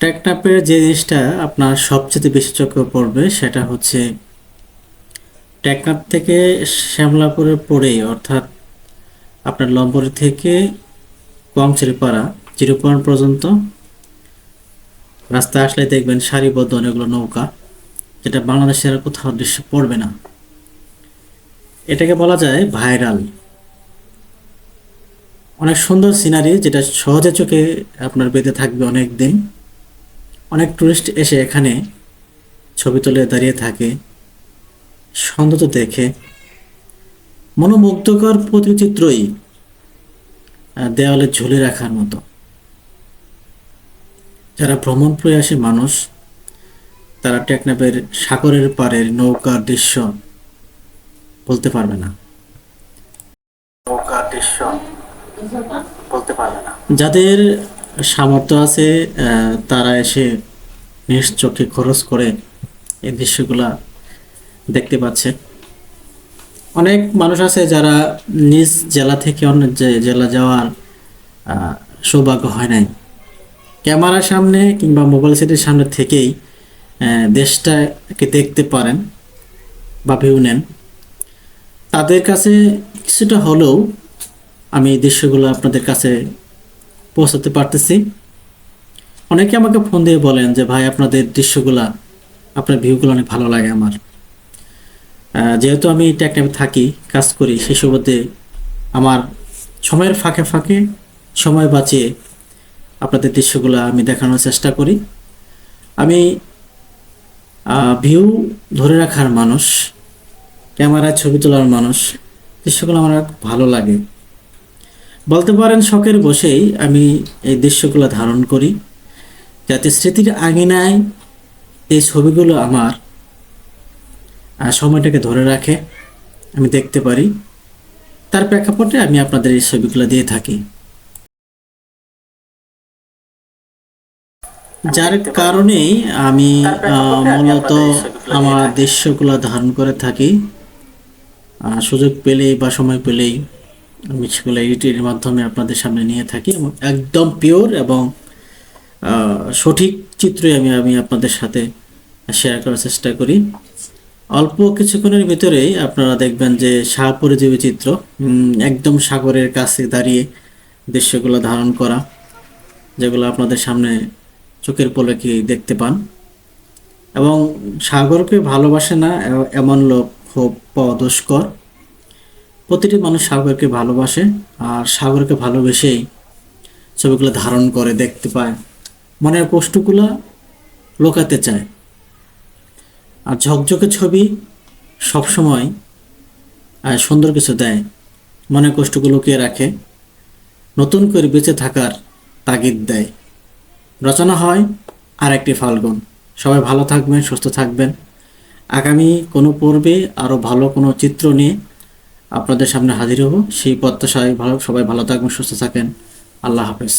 টেকনাপের যে জিনিসটা আপনার সবচেয়ে বেশি চোখে পড়বে, সেটা হচ্ছে টেকনাপ থেকে শ্যামলাপুরের পরেই অর্থাৎ আপনার লম্বরি থেকে কংচেরিপাড়া, জিরো পয়েন্ট পর্যন্ত। রাস্তায় আসলে দেখবেন সারিবদ্ধ অনেকগুলো নৌকা, যেটা বাংলাদেশের কোথাও দৃশ্য পড়বে না। এটাকে বলা যায় ভাইরাল। অনেক সুন্দর সিনারি যেটা সহজে চোখে আপনার বেঁধে থাকবে অনেক দিন অনেক টুরিস্ট এসে এখানে ছবি তুলে দাঁড়িয়ে থাকে সৌন্দর্য দেখে। মনোমুগ্ধকর প্রতিচিত্রই দেওয়ালে ঝুলে রাখার মতো। যারা ভ্রমণ প্রয়াসী মানুষ, তারা টেকনাপের সাগরের পাড়ের নৌকার দৃশ্য বলতে পারবে না। নৌকার দৃশ্য বলতে পারবে না। যাদের সামর্থ্য আছে তারা এসে নিজ চোখে খরচ করে এই দৃশ্যগুলা দেখতে পাচ্ছে। অনেক মানুষ আছে যারা নিজ জেলা থেকে অন্য জেলা যাওয়ার সৌভাগ্য হয় নাই। ক্যামেরার সামনে কিংবা মোবাইল সেটের সামনে থেকেই দেশটাকে দেখতে পারেন বা ভিউ নেন। তাদের কাছে কিছুটা হলেও আমি এই দৃশ্যগুলো আপনাদের কাছে পৌঁছাতে পারতেছি। অনেকে আমাকে ফোন দিয়ে বলেন যে, ভাই, আপনাদের দৃশ্যগুলা, আপনার ভিউগুলো অনেক ভালো লাগে আমার। যেহেতু আমি টেকনাপে থাকি, কাজ করি, সেই সুবাদে আমার সময়ের ফাঁকে ফাঁকে সময় বাঁচিয়ে আপনাদের দৃশ্যগুলো আমি দেখানোর চেষ্টা করি। আমি ভিউ ধরে রাখার মানুষ, ক্যামেরায় ছবি তোলার মানুষ, দৃশ্যগুলো আমার ভালো লাগে। বলতে পারেন শখের বসেই আমি এই দৃশ্যগুলো ধারণ করি। যাতে স্মৃতির আঙিনায় এই ছবিগুলো আমার সময়টাকে ধরে রাখে আমি দেখতে পারি। তার প্রেক্ষাপটে আমি আপনাদের এই ছবিগুলো দিয়ে থাকি। যার কারণেই আমি মূলত আমার দৃশ্যগুলো ধারণ করে থাকি। সুযোগ পেলেই বা সময় পেলেই আমি সেগুলো এডিটের মাধ্যমে আপনাদের সামনে নিয়ে থাকি এবং একদম পিওর এবং সঠিক চিত্রই আমি আমি আপনাদের সাথে শেয়ার করার চেষ্টা করি। অল্প কিছুক্ষণের ভিতরেই আপনারা দেখবেন যে সাপরিজীবী চিত্র একদম সাগরের কাছে দাঁড়িয়ে দৃশ্যগুলো ধারণ করা, যেগুলো আপনাদের সামনে চোখের পলকে দেখতে পান। এবং সাগরকে ভালোবাসে না এমন লোক খুব পাওয়া দুষ্কর প্রতিটি মানুষ সাগরকে ভালোবাসে আর সাগরকে ভালোবেসেই ছবিগুলো ধারণ করে, দেখতে পায়। মনের কষ্টগুলো লোকাতে চায়। আর ঝকঝকে ছবি সবসময় সুন্দর কিছু দেয়। মনের কষ্টগুলো লুকিয়ে রাখে। নতুন করে বেঁচে থাকার তাগিদ দেয়। রচনা হয় আর একটি ফাল্গুন। সবাই ভালো থাকবেন, সুস্থ থাকবেন। আগামী কোনো পর্বে আরও ভালো কোনো চিত্র নিয়ে আপনাদের সামনে হাজির হব। সেই প্রত্যাশায় ভালো সবাই ভালো থাকবেন সুস্থ থাকেন। আল্লাহ হাফেজ।